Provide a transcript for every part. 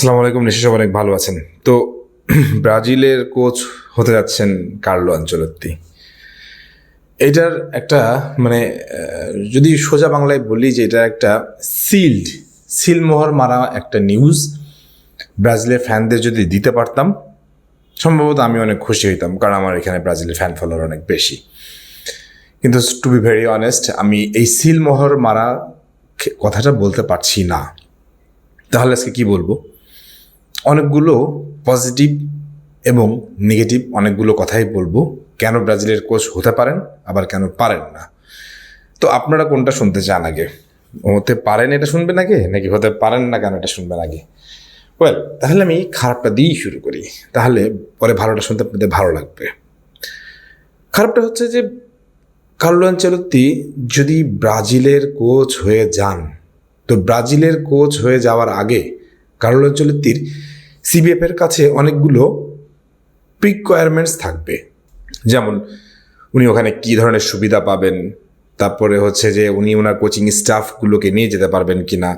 আসসালামু আলাইকুম নিশ্চয় সব অনেক ভালো আছেন। তো, ব্রাজিলের কোচ হতে যাচ্ছেন কার্লো আঞ্চলত্তি। এটার একটা মানে যদি সোজা বাংলায় বলি যে এটা একটা সিল্ড সিলমোহর মারা একটা নিউজ ব্রাজিলের ফ্যানদের যদি দিতে পারতাম, সম্ভবত আমি অনেক খুশি হইতাম, কারণ আমার এখানে ব্রাজিলের ফ্যান ফলোয়ার অনেক বেশি। কিন্তু টু বি ভেরি অনেস্ট আমি এই সিলমোহর মারা কথাটা বলতে পারছি না। তাহলে আজকে কি বলব? অনেকগুলো পজিটিভ এবং নেগেটিভ অনেকগুলো কথাই বলব। কেন ব্রাজিলের কোচ হতে পারেন, আবার কেন পারেন না? তো আপনারা কোনটা শুনতে চান আগে? হতে পারেন এটা শুনবেন আগে, নাকি হতে পারেন না কেন এটা শুনবেন আগে? ওয়েল তাহলে আমি খারাপটা দিয়েই শুরু করি। তাহলে পরে ভালোটা শুনতে আপনাদের ভালো লাগবে। খারাপটা হচ্ছে যে, কার্লো আঞ্চলত্তি যদি ব্রাজিলের কোচ হয়ে যান, তো ব্রাজিলের কোচ হয়ে যাওয়ার আগে কার্লো আঞ্চলত্তির সিবিএফ এর কাছে অনেকগুলো প্রিকোয়ারমেন্টস থাকবে। যেমন, উনি ওখানে কী ধরনের সুবিধা পাবেন, তারপরে হচ্ছে যে উনি ওনার কোচিং স্টাফগুলোকে নিয়ে যেতে পারবেন কি না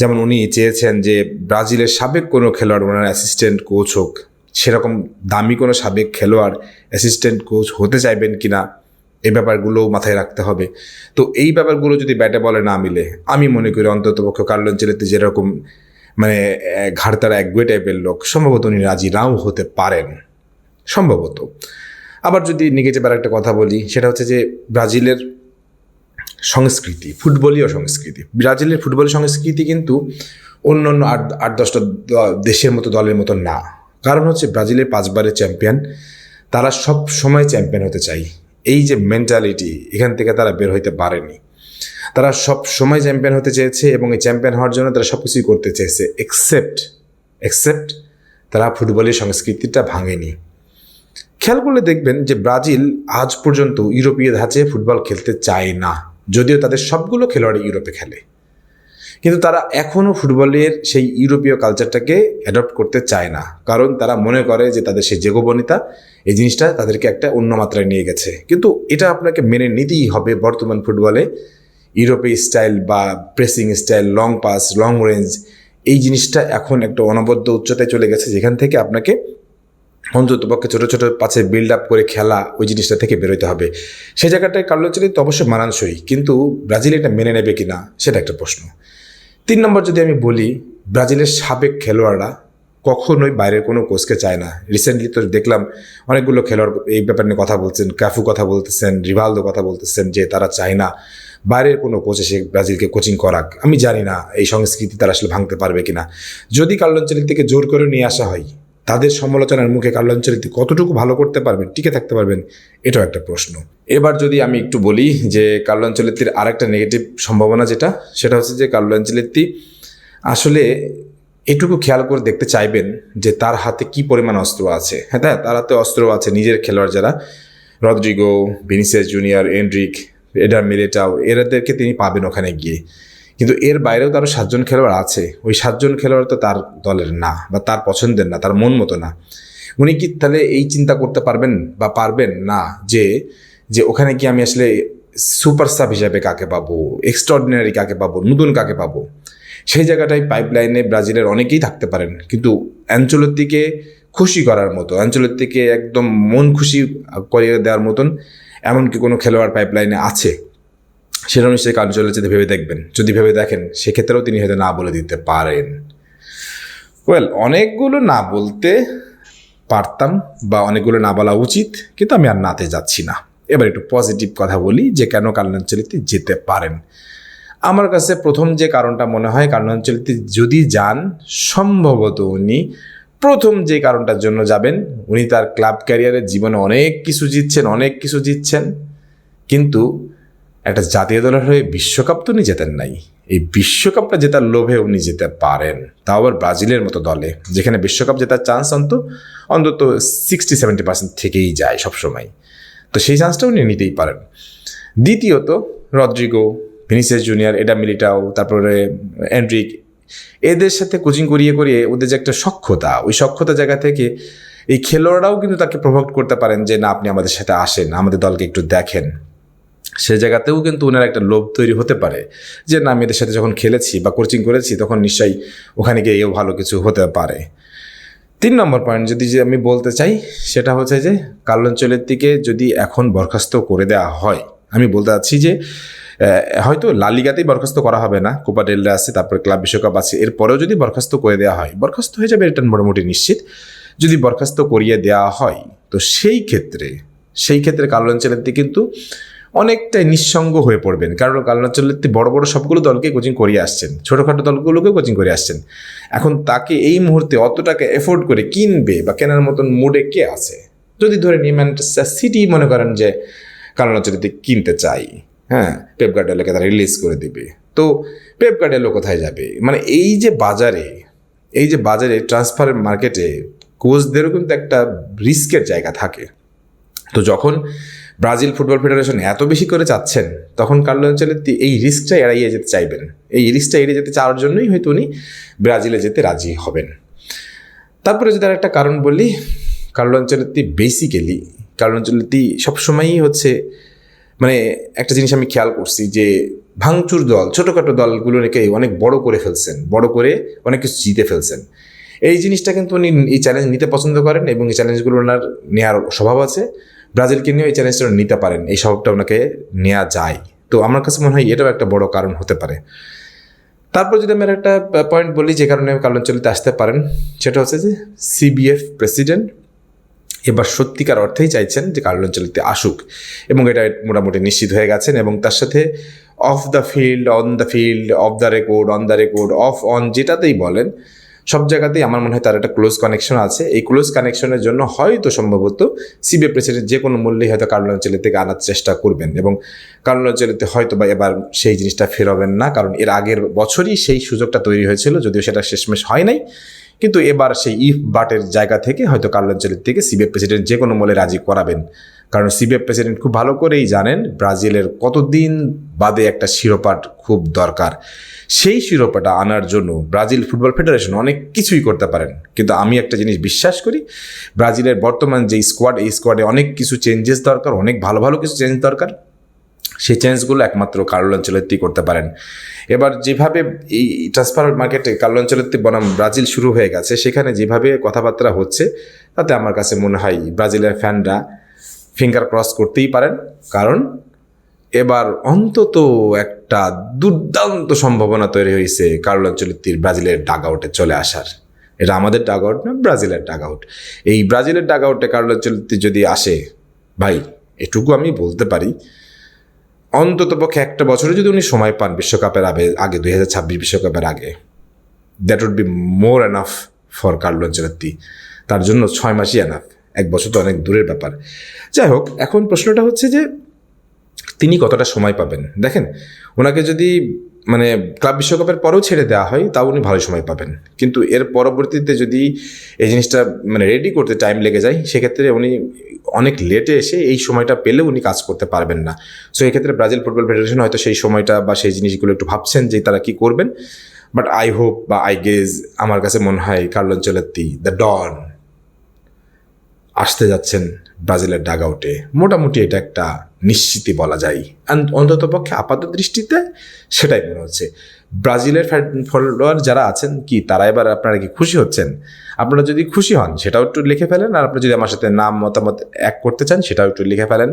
যেমন উনি চেয়েছেন যে ব্রাজিলের সাবেক কোনো খেলোয়াড় ওনার অ্যাসিস্ট্যান্ট কোচ হোক, সেরকম দামি কোনো সাবেক খেলোয়াড় অ্যাসিস্ট্যান্ট কোচ হতে চাইবেন কি না এই ব্যাপারগুলো মাথায় রাখতে হবে। তো এই ব্যাপারগুলো যদি ব্যাটে বলে না মিলে, আমি মনে করি অন্তত পক্ষ কার্লন চেলেতে যেরকম মানে ঘাড়তারা একগুয়ে টাইপের লোক। সম্ভবত উনি রাজি নাও হতে পারেন। সম্ভবত। আবার যদি নেগেটিভ আর একটা কথা বলি, সেটা হচ্ছে যে ব্রাজিলের সংস্কৃতি, ফুটবলীয় সংস্কৃতি। ব্রাজিলের ফুটবল সংস্কৃতি কিন্তু অন্য অন্য আট আট, দশটা দেশের মতো দলের মতো না। কারণ হচ্ছে ব্রাজিলের পাঁচবারের চ্যাম্পিয়ন, তারা সব সময় চ্যাম্পিয়ন হতে চাই। এই যে মেন্টালিটি এখান থেকে তারা বের হইতে পারেনি। তারা সব সময় চ্যাম্পিয়ন হতে চেয়েছে এবং এই চ্যাম্পিয়ন হওয়ার জন্য তারা সব কিছুই করতে চেয়েছে এক্সেপ্ট এক্সেপ্ট তারা ফুটবলের সংস্কৃতিটা ভাঙেনি। খেয়াল করলে দেখবেন যে ব্রাজিল আজ পর্যন্ত ইউরোপীয় ধাঁচে ফুটবল খেলতে চায় না, যদিও তাদের সবগুলো খেলোয়াড় ইউরোপে খেলে। কিন্তু তারা এখনও ফুটবলের সেই ইউরোপীয় কালচারটাকে অ্যাডপ্ট করতে চায় না, কারণ তারা মনে করে যে তাদের সেই জেগোবনিতা, এই জিনিসটা তাদেরকে একটা অন্য মাত্রায় নিয়ে গেছে। কিন্তু এটা আপনাকে মেনে নিতেই হবে বর্তমান ফুটবলে ইউরোপীয় স্টাইল বা pressing style long pass long range এই জিনিসটা এখন একটা অনবদ্য উচ্চতায় চলে গেছে, যেখান থেকে আপনাকে অন্তত পক্ষে ছোটো ছোটো পাশে বিল্ড আপ করে খেলা ওই জিনিসটা থেকে বেরোতে হবে। সেই জায়গাটায় কার্লো তো অবশ্যই মানানসই, কিন্তু ব্রাজিল এটা মেনে নেবে কি না সেটা একটা প্রশ্ন। তিন নম্বর যদি আমি বলি, ব্রাজিলের সাবেক খেলোয়াড়রা কখনোই বাইরের কোনো কোচকে চায় না। রিসেন্টলি তো দেখলাম অনেকগুলো খেলোয়াড় এই ব্যাপার নিয়ে কথা বলছেন কাফু কথা বলতেছেন রিভালদো কথা বলতেছেন যে তারা চায় না। বাইরের কোনো কোচ এসে ব্রাজিলকে কোচিং করাক। আমি জানি না এই সংস্কৃতি তারা আসলে ভাঙতে পারবে কিনা। যদি কার্লঞ্চলিক থেকে জোর করে নিয়ে আসা হয়, তাদের সমালোচনার মুখে কার্লঞ্চলিক কতটুকু ভালো করতে পারবেন, টিকে থাকতে পারবেন, এটাও একটা প্রশ্ন। এবার যদি আমি একটু বলি যে কার্লঞ্চলিত্তির আরেকটা নেগেটিভ সম্ভাবনা যেটা, সেটা হচ্ছে যে কার্লঞ্চলিত্তি আসলে এটুকু খেয়াল করে দেখতে চাইবেন যে তার হাতে কি পরিমাণ অস্ত্র আছে। হ্যাঁ তার হাতে অস্ত্র আছে নিজের খেলোয়াড় যারা। Rodrygo, Vinicius Junior Endrick Eder Militao এরাদেরকে তিনি পাবেন ওখানে গিয়ে। কিন্তু এর বাইরেও তারও সাতজন খেলোয়াড় আছে। ওই সাতজন খেলোয়াড় তো তার দলের না বা তার পছন্দের না, তার মন মতো না। উনি কি তাহলে এই চিন্তা করতে পারবেন বা পারবেন না যে যে ওখানে কি আমি আসলে সুপার সাব হিসাবে কাকে পাবো এক্সট্রাঅর্ডিনারি কাকে পাবো, নতুন কাকে পাবো? সেই জায়গাটায় পাইপলাইনে ব্রাজিলের অনেকেই থাকতে পারেন। কিন্তু অ্যাঞ্চলের দিকে খুশি করার মতো, অ্যাঞ্চলত্তিকে একদম মন খুশি করিয়ে দেওয়ার মতন এমনকি কোনো খেলোয়াড় পাইপলাইনে আছে সেটা নিশ্চয়ই চলে যদি ভেবে দেখবেন। যদি ভেবে দেখেন, সেক্ষেত্রেও তিনি হয়তো না বলে দিতে পারেন। ওয়েল অনেকগুলো না বলতে পারতাম বা অনেকগুলো না বলা উচিত, কিন্তু আমি আর নাতে যাচ্ছি না। এবার একটু পজিটিভ কথা বলি যে, কেন কারণাঞ্চলিতে যেতে পারেন? আমার কাছে প্রথম যে কারণটা মনে হয় কারণাঞ্চলিতে যদি যান, সম্ভবত উনি প্রথম যে কারণটার জন্য যাবেন, উনি তার ক্লাব ক্যারিয়ারের জীবনে অনেক কিছু জিতছেন, অনেক কিছু জিতছেন। কিন্তু একটা জাতীয় দলের হয়ে বিশ্বকাপ তো উনি জেতেন নাই। এই বিশ্বকাপটা জেতার লোভে উনি যেতে পারেন। তাও আবার ব্রাজিলের মতো দলে, যেখানে বিশ্বকাপ জেতার চান্স অন্ত, অন্তত সিক্সটি সেভেন্টি পার্সেন্ট থেকেই যায় সবসময়। তো সেই চান্সটা উনি নিতেই পারেন। দ্বিতীয়ত, Rodrygo, Vinicius Junior Eder Militao, তারপরে এন্ড্রিক এদের সাথে কোচিং করিয়ে করিয়ে ওদের যে একটা সক্ষতা, ওই সক্ষতা জায়গা থেকে এই খেলোয়াড়রাও কিন্তু তাকে প্রভাব করতে পারেন যে, না, আপনি আমাদের সাথে আসেন, আমাদের দলকে একটু দেখেন। সে জায়গাতেও কিন্তু ওনার একটা লোভ তৈরি হতে পারে যে, না, আমি এদের সাথে যখন খেলেছি বা কোচিং করেছি, তখন নিশ্চয়ই ওখানে গিয়ে এও ভালো কিছু হতে পারে। তিন নম্বর পয়েন্ট যদি যে আমি বলতে চাই, সেটা হচ্ছে যে কার্লঞ্চলের দিকে যদি এখন বরখাস্ত করে দেওয়া হয়, আমি বলতে চাচ্ছি যে হয়তো লালিগাতেই বরখাস্ত করা হবে না কোপা ডেলরে আছে, তারপরে ক্লাব বিশ্বকাপ আছে, এরপরেও যদি বরখাস্ত করে দেওয়া হয়, বরখাস্ত হয়ে যাবে এটা মোটামুটি নিশ্চিত। যদি বরখাস্ত করিয়ে দেওয়া হয়, তো সেই ক্ষেত্রে সেই ক্ষেত্রে কার্লঞ্চলেত্তি কিন্তু অনেকটাই নিঃসঙ্গ হয়ে পড়বেন। কারণ কার্লঞ্চলেত্তি বড় বড় সবগুলো দলকে কোচিং করিয়ে আসছেন, ছোটোখাটো দলগুলোকেও কোচিং করে আসছেন। এখন তাকে এই মুহূর্তে অত টাকা এফোর্ড করে কিনবে বা কেনার মতন মুডে কে আছে? যদি ধরে নিয়ে ম্যানচেস্টার সিটি মনে করেন যে কার্লঞ্চলেত্তি কিনতে চাই হ্যাঁ পেপ গার্ডেলোকে তারা রিলিজ করে দিবে। তো পেপ গার্ডেলো কোথায় যাবে? মানে এই যে বাজারে, এই যে বাজারে ট্রান্সফার মার্কেটে কোচদেরও কিন্তু একটা রিস্কের জায়গা থাকে। তো যখন ব্রাজিল ফুটবল ফেডারেশন এত বেশি করে চাচ্ছেন, তখন কার্লো অঞ্চলের এই রিস্কটা এড়িয়ে যেতে চাইবেন। এই রিস্কটা এড়িয়ে যেতে চাওয়ার জন্যই হয়তো উনি ব্রাজিলে যেতে রাজি হবেন। তারপরে যদি আর একটা কারণ বলি, কার্লো অঞ্চলের বেসিক্যালি কার্লো অঞ্চলের সবসময়ই হচ্ছে মানে একটা জিনিস আমি খেয়াল করছি যে ভাঙচুর দল, ছোটোখাটো দলগুলো দলগুলোকে অনেক বড় করে ফেলছেন, বড় করে অনেক কিছু জিতে ফেলছেন। এই জিনিসটা কিন্তু উনি এই চ্যালেঞ্জ নিতে পছন্দ করেন এবং এই চ্যালেঞ্জগুলো ওনার নেওয়ার স্বভাব আছে। ব্রাজিলকে নিয়েও এই চ্যালেঞ্জটা নিতে পারেন, এই স্বভাবটা ওনাকে নেওয়া যায়। তো আমার কাছে মনে হয় এটাও একটা বড় কারণ হতে পারে। তারপর যদি আমি একটা পয়েন্ট বলি যে কারণে কালঞ্চলিতে আসতে পারেন, সেটা হচ্ছে যে সিবিএফ প্রেসিডেন্ট এবার সত্যিকার অর্থেই চাইছেন যে কার্লঞ্চলিতে আসুক এবং এটা মোটামুটি নিশ্চিত হয়ে গেছেন এবং তার সাথে off the field on the field off the record on the record off on যেটাতেই বলেন, সব জায়গাতেই আমার মনে হয় তার একটা ক্লোজ কানেকশন আছে। এই ক্লোজ কানেকশনের জন্য হয়তো সম্ভবত সিবিএ প্রেসিডেন্ট যে কোনো মূল্যেই হয়তো কার্লো অঞ্চলের থেকে আনার চেষ্টা করবেন এবং কার্লো অঞ্চলেতে হয়তো বা এবার সেই জিনিসটা ফেরাবেন না, কারণ এর আগের বছরই সেই সুযোগটা তৈরি হয়েছিল, যদিও সেটা শেষমেশ হয় নাই। কিন্তু এবার সেই ইফ বাটের জায়গা থেকে হয়তো কার্লো থেকে সিবিএফ প্রেসিডেন্ট যে কোনো মূল্যে রাজি করাবেন। কারণ সিবিএফ প্রেসিডেন্ট খুব ভালো করেই জানেন ব্রাজিলের কতদিন বাদে একটা শিরোপাট খুব দরকার। সেই শিরোপাটা আনার জন্য ব্রাজিল ফুটবল ফেডারেশন অনেক কিছুই করতে পারেন। কিন্তু আমি একটা জিনিস বিশ্বাস করি, ব্রাজিলের বর্তমান যে স্কোয়াড, এই স্কোয়াডে অনেক কিছু চেঞ্জেস দরকার, অনেক ভালো ভালো কিছু চেঞ্জ দরকার। সেই চেঞ্জগুলো একমাত্র কার্ল অঞ্চলেতেই করতে পারেন। এবার যেভাবে এই ট্রান্সফার মার্কেটে কার্ল অঞ্চলেতে বনাম ব্রাজিল শুরু হয়ে গেছে, সেখানে যেভাবে কথাবার্তা হচ্ছে, তাতে আমার কাছে মনে হয় ব্রাজিলের ফ্যানরা ফিঙ্গার ক্রস করতেই পারেন। কারণ এবার অন্তত একটা দুর্দান্ত সম্ভাবনা তৈরি হয়েছে কার্ল অঞ্চলের ব্রাজিলের ডাগ আউটে চলে আসার। এটা আমাদের ডাগ আউট না, ব্রাজিলের ডাগ আউট এই ব্রাজিলের ডাগ আউটে কার্ল অঞ্চলের যদি আসে, ভাই, এটুকু আমি বলতে পারি অন্তত পক্ষে একটা বছরে যদি উনি সময় পান বিশ্বকাপের আগে আগে, দুই হাজার ছাব্বিশ বিশ্বকাপের আগে that would be more enough for Carlo Ancelotti তার জন্য ছয় মাসই অ্যানাফ এক বছর তো অনেক দূরের ব্যাপার। যাই হোক, এখন প্রশ্নটা হচ্ছে যে তিনি কতটা সময় পাবেন? দেখেন, ওনাকে যদি মানে ক্লাব বিশ্বকাপের পরেও ছেড়ে দেওয়া হয়, তাও উনি ভালো সময় পাবেন। কিন্তু এর পরবর্তীতে যদি এই জিনিসটা মানে রেডি করতে টাইম লেগে যায়, সেক্ষেত্রে উনি অনেক লেটে এসে এই সময়টা পেলে উনি কাজ করতে পারবেন না। সো এক্ষেত্রে ব্রাজিল ফুটবল ফেডারেশন হয়তো সেই সময়টা বা সেই জিনিসগুলো একটু ভাবছেন যে তারা কি করবেন। বাট আই হোপ বা আই গেজ আমার কাছে মনে হয় কার্লন চলেত্তি দ্য ডন আসতে যাচ্ছেন ব্রাজিলের ডাগ আউটে মোটামুটি এটা একটা নিশ্চিতই বলা যায়। অন্তত পক্ষে আপাত দৃষ্টিতে সেটাই মনে হচ্ছে। ব্রাজিলের ফলোয়ার যারা আছেন কি, তারা এবার আপনারা কি খুশি হচ্ছেন? আপনারা যদি খুশি হন, সেটাও একটু লিখে ফেলেন। আর আপনি যদি আমার সাথে নাম, মতামত এক করতে চান, সেটাও একটু লিখে ফেলেন।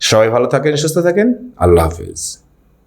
সবাই ভালো থাকেন, সুস্থ থাকেন। আল্লাহ হাফিজ।